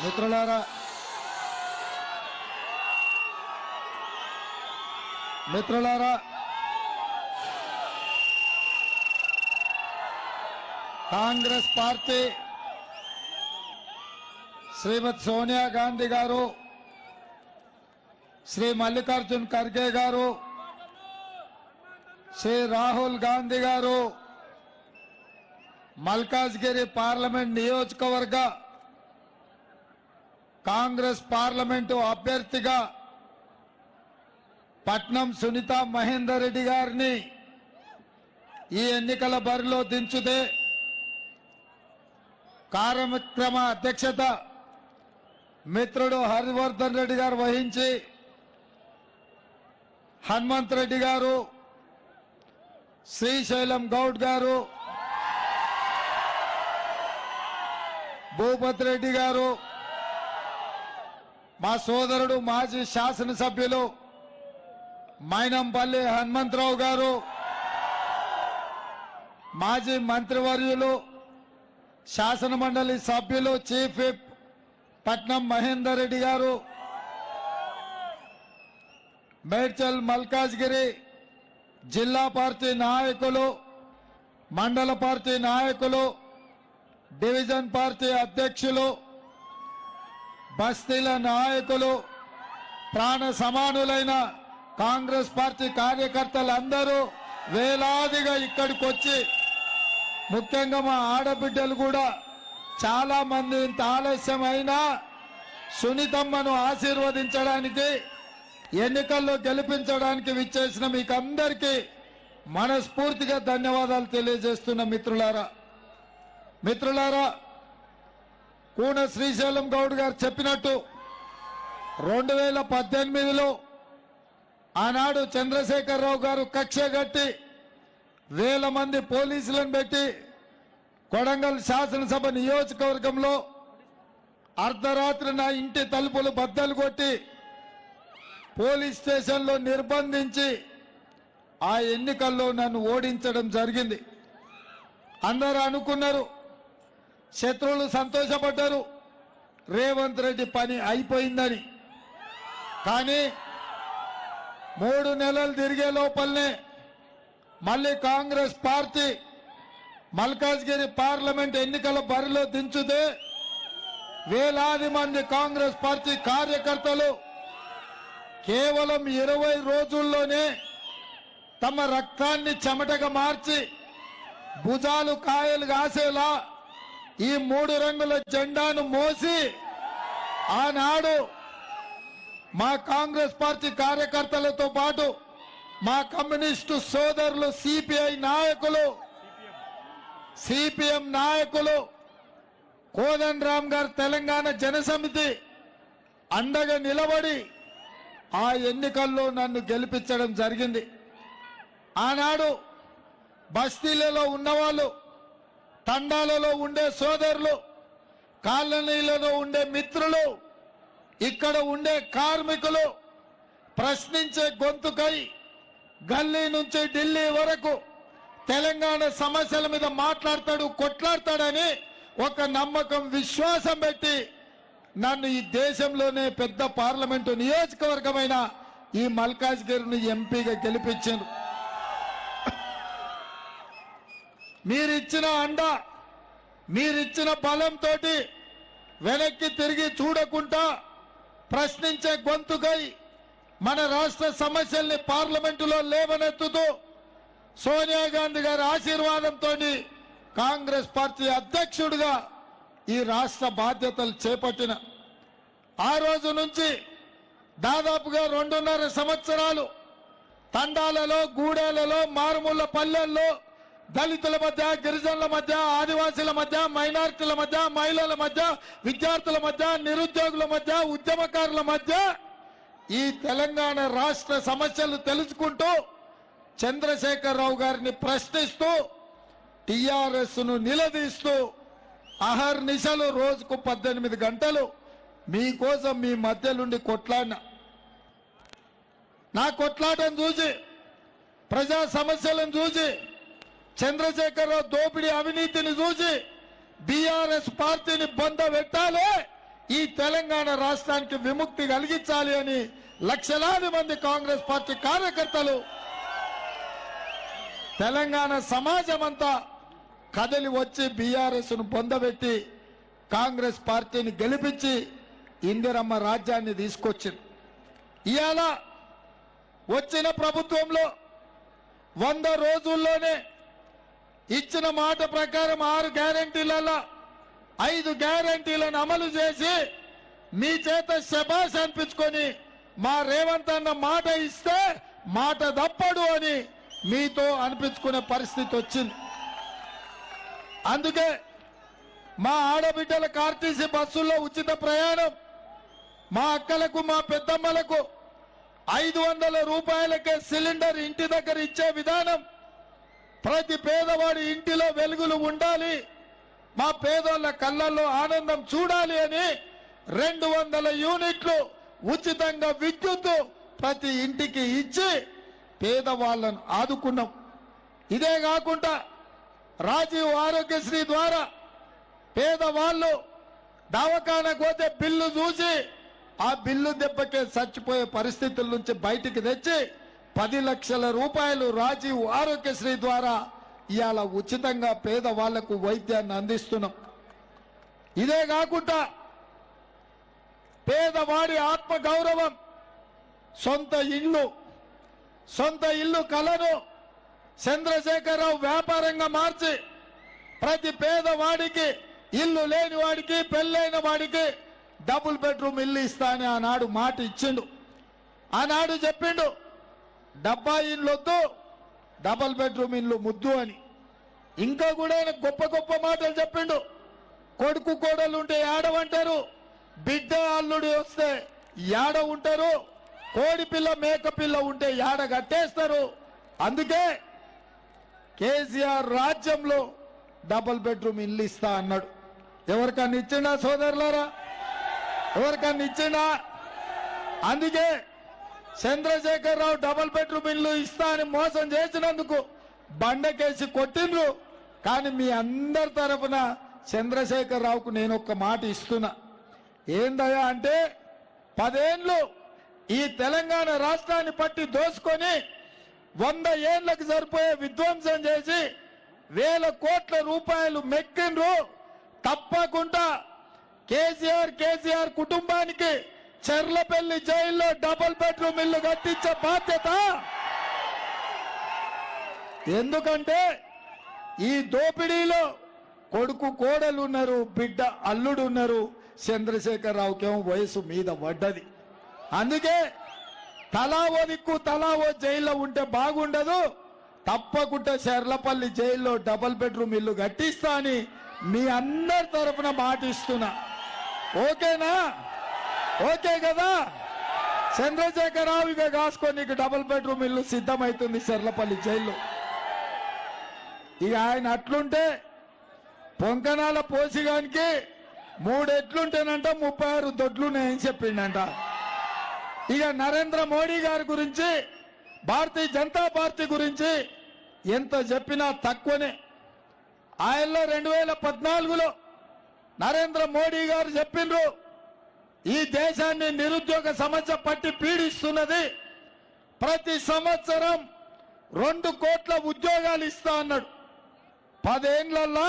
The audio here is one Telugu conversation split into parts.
మిత్రులారా మిత్రులారా కాంగ్రెస్ పార్టీ శ్రీమతి సోనియా గాంధీ గారు శ్రీ మల్లికార్జున్ ఖర్గే గారు శ్రీ రాహుల్ గాంధీ గారు మల్కాజ్గిరి పార్లమెంట్ నియోజకవర్గ కాంగ్రెస్ పార్లమెంటు అభ్యర్థిగా పట్నం సునీత మహేందర్ రెడ్డి గారిని ఈ ఎన్నికల బరిలో దించుతే కార్యక్రమ అధ్యక్షత మిత్రుడు హరివర్ధన్ రెడ్డి గారు వహించి హనుమంత్ రెడ్డి గారు శ్రీశైలం గౌడ్ గారు భూపతి రెడ్డి గారు మా సోదరుడు మాజీ శాసనసభ్యులు మైనంపల్లి హనుమంతరావు గారు మాజీ మంత్రివర్యులు శాసన మండలి సభ్యులు చీఫ్ విప్ పట్నం మహేందర్ రెడ్డి గారు మేడ్చల్ మల్కాజ్గిరి జిల్లా పార్టీ నాయకులు మండల పార్టీ నాయకులు డివిజన్ పార్టీ అధ్యక్షులు బస్తీల నాయకులు ప్రాణ సమానులైన కాంగ్రెస్ పార్టీ కార్యకర్తలందరూ వేలాదిగా ఇక్కడికి వచ్చి ముఖ్యంగా మా ఆడబిడ్డలు కూడా చాలా మంది ఇంత ఆలస్యం సునీతమ్మను ఆశీర్వదించడానికి ఎన్నికల్లో గెలిపించడానికి విచ్చేసిన మీకు అందరికీ మనస్ఫూర్తిగా ధన్యవాదాలు తెలియజేస్తున్న మిత్రులారా. మిత్రులారా కూన శ్రీశైలం గౌడ్ గారు చెప్పినట్టు రెండు వేల పద్దెనిమిదిలో ఆనాడు చంద్రశేఖరరావు గారు కక్ష కట్టి వేల మంది పోలీసులను పెట్టి కొడంగల్ శాసనసభ నియోజకవర్గంలో అర్ధరాత్రి నా ఇంటి తలుపులు బద్దలు కొట్టి పోలీస్ స్టేషన్లో నిర్బంధించి ఆ ఎన్నికల్లో నన్ను ఓడించడం జరిగింది. అందరూ అనుకున్నారు శత్రువులు సంతోషపడ్డారు. రేవంత్ రెడ్డి పని అయిపోయిందని. కానీ మూడు నెలలు తిరిగే లోపలనే మళ్ళీ కాంగ్రెస్ పార్టీ మల్కాజ్గిరి పార్లమెంట్ ఎన్నికల బరిలో దించుతే వేలాది మంది కాంగ్రెస్ పార్టీ కార్యకర్తలు కేవలం ఇరవై రోజుల్లోనే తమ రక్తాన్ని చెమటగా మార్చి భుజాలు కాయలు కాసేలా ఈ మూడు రంగుల జెండాను మోసి ఆనాడు మా కాంగ్రెస్ పార్టీ కార్యకర్తలతో పాటు మా కమ్యూనిస్టు సోదరులు సిపిఐ నాయకులు సిపిఎం నాయకులు కోదన్ రామ్ గారు తెలంగాణ జనసమితి అండగా నిలబడి ఆ ఎన్నికల్లో నన్ను గెలిపించడం జరిగింది. ఆనాడు బస్తీలలో ఉన్నవాళ్ళు తండాలలో ఉండే సోదరులు కాలనీలలో ఉండే మిత్రులు ఇక్కడ ఉండే కార్మికులు ప్రశ్నించే గొంతుకై గల్లీ నుంచి ఢిల్లీ వరకు తెలంగాణ సమస్యల మీద మాట్లాడతాడు కొట్లాడతాడని ఒక నమ్మకం విశ్వాసం పెట్టి నన్ను ఈ దేశంలోనే పెద్ద పార్లమెంటు నియోజకవర్గమైన ఈ మల్కాజ్గిరిని ఎంపీగా గెలిపించారు. మీరిచ్చిన అండ మీరిచ్చిన బలంతో వెనక్కి తిరిగి చూడకుండా ప్రశ్నించే గొంతుకై మన రాష్ట్ర సమస్యల్ని పార్లమెంటులో లేవనెత్తుతూ సోనియా గాంధీ గారి ఆశీర్వాదంతో కాంగ్రెస్ పార్టీ అధ్యక్షుడిగా ఈ రాష్ట్ర బాధ్యతలు చేపట్టిన. ఆ రోజు నుంచి దాదాపుగా రెండున్నర సంవత్సరాలు తండాలలో గూడెలలో మారుమూల పల్లెల్లో దళితుల మధ్య గిరిజనుల మధ్య ఆదివాసీల మధ్య మైనారిటీల మధ్య మహిళల మధ్య విద్యార్థుల మధ్య నిరుద్యోగుల మధ్య ఉద్యమకారుల మధ్య ఈ తెలంగాణ రాష్ట్ర సమస్యలు తెలుసుకుంటూ చంద్రశేఖరరావు గారిని ప్రశ్నిస్తూ టిఆర్ఎస్ను నిలదీస్తూ అహర్నిశలు రోజుకు పద్దెనిమిది గంటలు మీకోసం మీ మధ్యలుండి కొట్లాడిన. నా కొట్లాటను చూసి ప్రజా సమస్యలను చూసి చంద్రశేఖరరావు దోపిడీ అవినీతిని చూసి బీఆర్ఎస్ పార్టీని బొంద పెట్టాలి ఈ తెలంగాణ రాష్ట్రానికి విముక్తి కలిగించాలి అని లక్షలాది మంది కాంగ్రెస్ పార్టీ కార్యకర్తలు తెలంగాణ సమాజం అంతా కదలి వచ్చి బీఆర్ఎస్ను పొందబెట్టి కాంగ్రెస్ పార్టీని గెలిపించి ఇందిరమ్మ రాజ్యాన్ని తీసుకొచ్చింది. ఇవాళ వచ్చిన ప్రభుత్వంలో వంద రోజుల్లోనే ఇచ్చిన మాట ప్రకారం ఆరు గ్యారంటీలలో ఐదు గ్యారంటీలను అమలు చేసి మీ చేత శబాష్ అనిపించుకొని మా రేవంత్ అన్న మాట ఇస్తే మాట తప్పడు అని మీతో అనిపించుకునే పరిస్థితి వచ్చింది. అందుకే మా ఆడబిడ్డల ఆర్టీసీ బస్సుల్లో ఉచిత ప్రయాణం మా అక్కలకు మా పెద్దమ్మలకు ఐదు వందల రూపాయలకే సిలిండర్ ఇంటి దగ్గర ఇచ్చే విధానం ప్రతి పేదవాడి ఇంటిలో వెలుగులు ఉండాలి. మా పేదోళ్ళ కళ్ళల్లో ఆనందం చూడాలి అని రెండు వందల యూనిట్లు ఉచితంగా విద్యుత్ ప్రతి ఇంటికి ఇచ్చి పేదవాళ్ళను ఆదుకున్నాం. ఇదే కాకుండా రాజీవ్ ఆరోగ్యశ్రీ ద్వారా పేదవాళ్ళు దవాఖానకు పోతే బిల్లు చూసి ఆ బిల్లు దెబ్బకే చచ్చిపోయే పరిస్థితుల నుంచి బయటికి తెచ్చి పది లక్షల రూపాయలు రాజీవ్ ఆరోగ్యశ్రీ ద్వారా ఇవాళ ఉచితంగా పేదవాళ్ళకు వైద్యాన్ని అందిస్తున్నాం. ఇదే కాకుండా పేదవాడి ఆత్మ గౌరవం సొంత ఇల్లు సొంత ఇల్లు కలను చంద్రశేఖరరావు వ్యాపారంగా మార్చి ప్రతి పేదవాడికి ఇల్లు లేని వాడికి పెళ్ళైన వాడికి డబుల్ బెడ్రూమ్ ఇల్లు ఇస్తా అని ఆనాడు మాట ఇచ్చిండు ఆనాడు చెప్పిండు డబ్బా ఇల్లు వద్దు డబల్ బెడ్రూమ్ ఇల్లు ముద్దు అని. ఇంకా కూడా ఆయన గొప్ప గొప్ప మాటలు చెప్పిండు. కొడుకు కోడలు ఉంటే ఏడవంటారు బిడ్డ అల్లుడు వస్తే యాడ ఉంటారు కోడి పిల్ల మేక పిల్ల ఉంటే యాడ కట్టేస్తారు. అందుకే కేసీఆర్ రాజ్యంలో డబుల్ బెడ్రూమ్ ఇల్లు ఇస్తా అన్నాడు. ఎవరికన్నా ఇచ్చిండా సోదరులారా? ఎవరికన్నా ఇచ్చిండా? అందుకే చంద్రశేఖర్ రావు డబుల్ బెడ్రూమ్ ఇల్లు ఇస్తా అని మోసం చేసినందుకు బండకేసి కొట్టిండ్రు. కానీ మీ అందరి తరపున చంద్రశేఖర్ రావుకు నేను ఒక మాట ఇస్తున్నా. ఏందయ్యా అంటే పదేండ్లు ఈ తెలంగాణ రాష్ట్రాన్ని పట్టి దోసుకొని వంద ఏళ్ళకు సరిపోయే విధ్వంసం చేసి వేల కోట్ల రూపాయలు మెక్కిండ్రు. తప్పకుండా కేసీఆర్ కేసీఆర్ కుటుంబానికి చెర్లపల్లి జైల్లో డబుల్ బెడ్రూమ్ ఇల్లు కట్టించే బాధ్యత. ఎందుకంటే ఈ దోపిడీలో కొడుకు కోడలు ఉన్నారు బిడ్డ అల్లుడు ఉన్నారు చంద్రశేఖరరావుకేమో వయసు మీద పడ్డది. అందుకే తలా ఓ దిక్కు తలా ఓ జైల్లో ఉంటే బాగుండదు. తప్పకుండా చెర్లపల్లి జైల్లో డబుల్ బెడ్రూమ్ ఇల్లు కట్టిస్తా అని మీ అందరి తరఫున మాటిస్తున్నా. ఓకేనా? ఓకే కదా? చంద్రశేఖరరావు ఇక కాసుకొని నీకు డబుల్ బెడ్రూమ్ ఇల్లు సిద్ధమవుతుంది సర్లపల్లి జైలు ఇక ఆయన అట్లుంటే పొంకనాల పోసిగానికి మూడెట్లుంటేనంట ముప్పై ఆరు దొడ్లున్నాయని చెప్పిండంట. ఇక నరేంద్ర మోడీ గారి గురించి భారతీయ జనతా పార్టీ గురించి ఎంత చెప్పినా తక్కువనే. ఆయనలో రెండు వేల పద్నాలుగులో నరేంద్ర మోడీ గారు చెప్పిండ్రు ఈ దేశాన్ని నిరుద్యోగ సమస్య పట్టి పీడిస్తున్నది. ప్రతి సంవత్సరం రెండు కోట్ల ఉద్యోగాలు ఇస్తా అన్నాడు. పదేళ్ళలో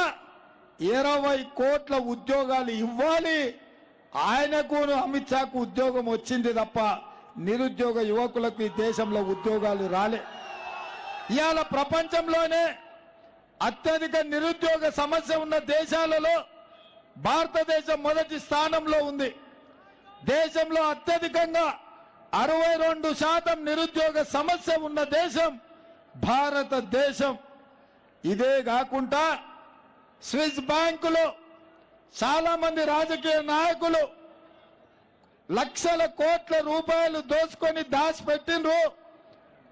ఇరవై కోట్ల ఉద్యోగాలు ఇవ్వాలి. ఆయనకు అమిత్ షాకు ఉద్యోగం వచ్చింది తప్ప నిరుద్యోగ యువకులకు ఈ దేశంలో ఉద్యోగాలు రాలే. ఇవాళ ప్రపంచంలోనే అత్యధిక నిరుద్యోగ సమస్య ఉన్న దేశాలలో భారతదేశం మొదటి స్థానంలో ఉంది. దేశంలో అత్యధికంగా అరవై రెండు శాతం నిరుద్యోగ సమస్య ఉన్న దేశం భారతదేశం. ఇదే కాకుండా స్విస్ బ్యాంకులో చాలా మంది రాజకీయ నాయకులు లక్షల కోట్ల రూపాయలు దోచుకొని దాచిపెట్టిండ్రు.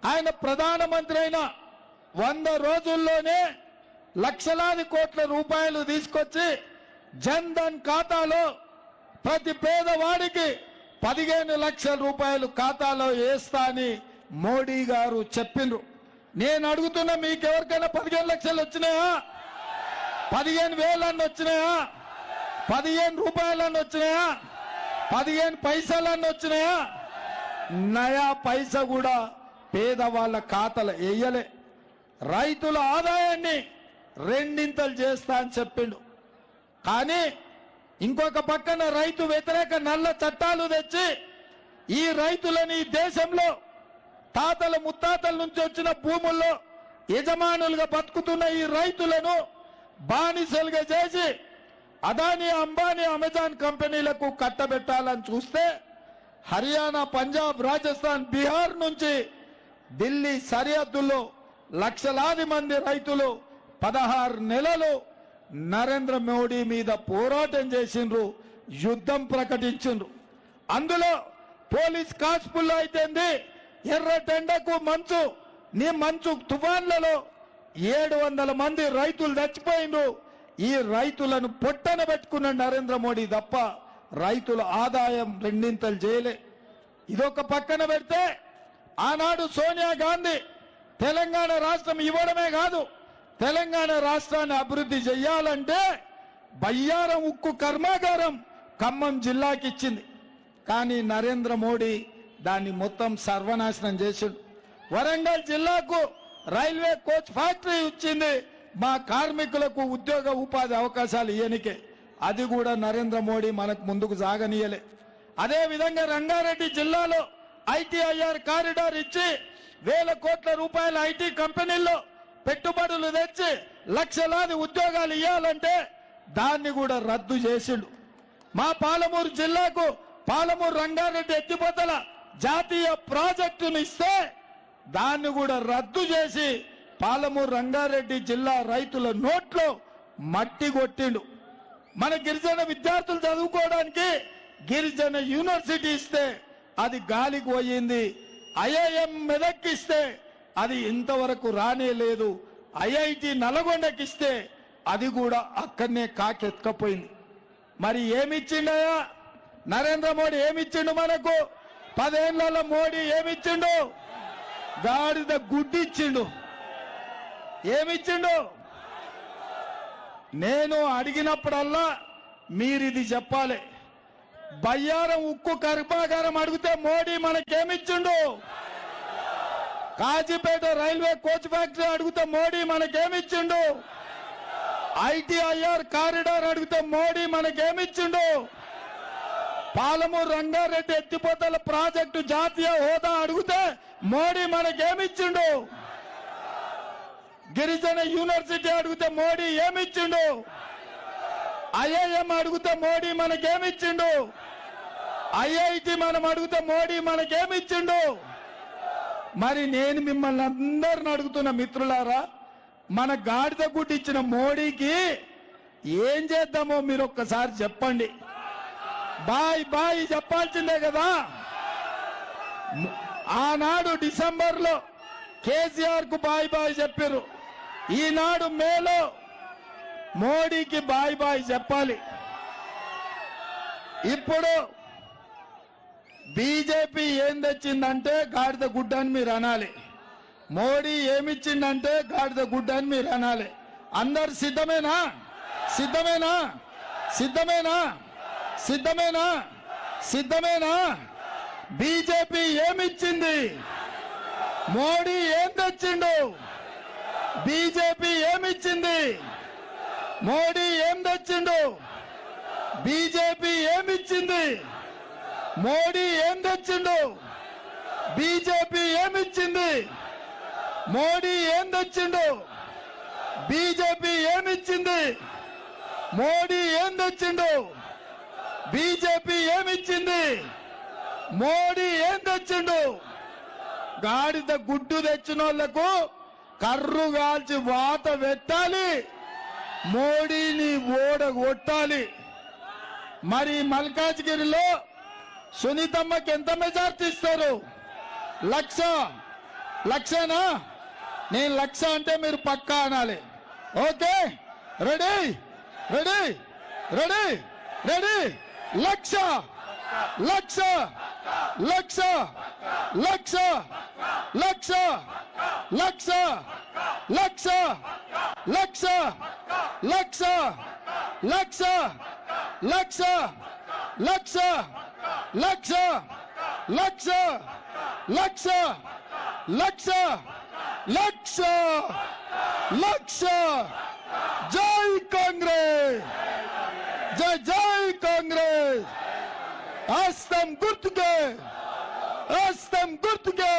ఆయన ప్రధానమంత్రి అయిన వంద రోజుల్లోనే లక్షలాది కోట్ల రూపాయలు తీసుకొచ్చి జన్ ధన్ ఖాతాలో ప్రతి పేదవాడికి పదిహేను లక్షల రూపాయలు ఖాతాలో వేస్తా అని మోడీ గారు చెప్పిండ్రు. నేను అడుగుతున్నా మీకెవరికైనా పదిహేను లక్షలు వచ్చినాయా? పదిహేను వేలన్నీ వచ్చినాయా? పదిహేను రూపాయలన్నీ వచ్చినాయా? పదిహేను పైసలన్నీ వచ్చినాయా? నయా పైస కూడా పేదవాళ్ళ ఖాతాలు వేయలే. రైతుల ఆదాయాన్ని రెండింతలు చేస్తా అని చెప్పిండు. కానీ ఇంకొక పక్కన రైతు వ్యతిరేక నల్ల చట్టాలు తెచ్చి ఈ రైతులని ఈ దేశంలో తాతల ముత్తాతల నుంచి వచ్చిన భూముల్లో యజమానులుగా బతుకుతున్న ఈ రైతులను బానిసలుగా చేసి అదాని అంబానీ అమెజాన్ కంపెనీలకు కట్టబెట్టాలని చూస్తే హర్యానా పంజాబ్ రాజస్థాన్ బీహార్ నుంచి ఢిల్లీ సరిహద్దుల్లో లక్షలాది మంది రైతులు పదహారు నెలలు నరేంద్ర మోడీ మీద పోరాటం చేసిండ్రు యుద్ధం ప్రకటించిండ్రు. అందులో పోలీస్ కాన్స్టబుల్ అయితేంది ఎర్ర టెండకు మంచు నీ మంచు తుఫాన్లలో ఏడు వందల మంది రైతులు చచ్చిపోయిండ్రు. ఈ రైతులను పొట్టన పెట్టుకున్న నరేంద్ర మోడీ తప్ప రైతుల ఆదాయం రెండింతలు చేయలే. ఇదొక పక్కన పెడితే ఆనాడు సోనియా గాంధీ తెలంగాణ రాష్ట్రం ఇవ్వడమే కాదు తెలంగాణ రాష్ట్రాన్ని అభివృద్ధి చెయ్యాలంటే బయ్యారం ఉక్కు కర్మాగారం ఖమ్మం జిల్లాకి ఇచ్చింది కానీ నరేంద్ర మోడీ దాన్ని మొత్తం సర్వనాశనం చేసిండు. వరంగల్ జిల్లాకు రైల్వే కోచ్ ఫ్యాక్టరీ ఇచ్చింది. మా కార్మికులకు ఉద్యోగ ఉపాధి అవకాశాలు ఇయనికే అది కూడా నరేంద్ర మోడీ మనకు ముందుకు సాగనీయలే. అదే విధంగా రంగారెడ్డి జిల్లాలో ఐటీఐఆర్ కారిడార్ ఇచ్చి వేల కోట్ల రూపాయల ఐటీ కంపెనీల్లో పెట్టుబడులు తెచ్చి లక్షలాది ఉద్యోగాలు ఇవ్వాలంటే దాన్ని కూడా రద్దు చేసిండు. మా పాలమూరు జిల్లాకు పాలమూరు రంగారెడ్డి ఎత్తిపోతల జాతీయ ప్రాజెక్టును ఇస్తే దాన్ని కూడా రద్దు చేసి పాలమూరు రంగారెడ్డి జిల్లా రైతుల నోట్లో మట్టి కొట్టిండు. మన గిరిజన విద్యార్థులు చదువుకోవడానికి గిరిజన యూనివర్సిటీ ఇస్తే అది గాలికి పోయింది. ఐఐఎం మెదక్కిస్తే అది ఇంతవరకు రానే లేదు. ఐఐటి నల్గొండకిస్తే అది కూడా అక్కడనే కాకెత్తుకపోయింది. మరి ఏమిచ్చిండయా నరేంద్ర మోడీ ఏమిచ్చిండు మనకు? పదేళ్ళలో మోడీ ఏమిచ్చిండు? గాడిద గుడ్డిచ్చిండు. ఏమిచ్చిండు? నేను అడిగినప్పుడల్లా మీరిది చెప్పాలి. బయ్యారం ఉక్కు కర్మాగారం అడిగితే మోడీ మనకేమిచ్చిండు? కాజీపేట రైల్వే కోచ్ ఫ్యాక్టరీ అడిగితే మోడీ మనకేమిచ్చిండు? ఐటీఐఆర్ కారిడార్ అడిగితే మోడీ మనకేమిచ్చిండు? పాలమూరు రంగారెడ్డి ఎత్తిపోతల ప్రాజెక్టు జాతీయ హోదా అడిగితే మోడీ మనకేమిచ్చిండు? గిరిజన యూనివర్సిటీ అడిగితే మోడీ ఏమిచ్చిండు? ఐఐఎం అడిగితే మోడీ మనకేమిచ్చిండు? ఐఐటి మనం అడిగితే మోడీ మనకేమిచ్చిండు? మరి నేను మిమ్మల్ని అందరిని అడుగుతున్న మిత్రులారా మన గాడిద గుడ్డి ఇచ్చిన మోడీకి ఏం చేద్దామో మీరు ఒక్కసారి చెప్పండి. బాయ్ బాయ్ చెప్పాల్సిందే కదా. ఆనాడు డిసెంబర్లో కేసీఆర్కు బాయ్ బాయ్ చెప్పారు. ఈనాడు మేలో మోడీకి బాయ్ బాయ్ చెప్పాలి. ఇప్పుడు బీజేపీ ఏం తెచ్చిందంటే గాడిద గుడ్డ అని మీరు అనాలి. మోడీ ఏమిచ్చిందంటే గాడిద గుడ్డ అని మీరు అనాలి. అందరు సిద్ధమేనా? సిద్ధమేనా? సిద్ధమేనా? సిద్ధమేనా? సిద్ధమేనా? బీజేపీ ఏమిచ్చింది? మోడీ ఏం తెచ్చిండు? బీజేపీ ఏమిచ్చింది? మోడీ ఏం తెచ్చిండు? బీజేపీ ఏమిచ్చింది? మోడీ ఏం తెచ్చిండు బీజేపీ ఏమిచ్చింది? మోడీ ఏం తెచ్చిండు బీజేపీ ఏమిచ్చింది? మోడీ ఏం తెచ్చిండు బీజేపీ ఏమిచ్చింది? మోడీ ఏం తెచ్చిండు గాడిద గుడ్డు తెచ్చిన వాళ్ళకు కర్రు కాల్చి వాత పెట్టాలి. మోడీని ఓడగొట్టాలి మరి మల్కాజ్గిరిలో సునీతమ్మకి ఎంత మెజార్టీ ఇస్తారు లక్ష లక్షనా నేను లక్ష అంటే మీరు పక్కా అనాలి okay ready ready ready ready lakh lakh lakh lakh lakh lakh lakh lakh lakh lakh lakh lakh lakh lakh lakh lakh lakh lakh. జై కాంగ్రెస్ జై జై కాంగ్రెస్. హస్తం గుర్తుకే హస్తం గుర్తుకే.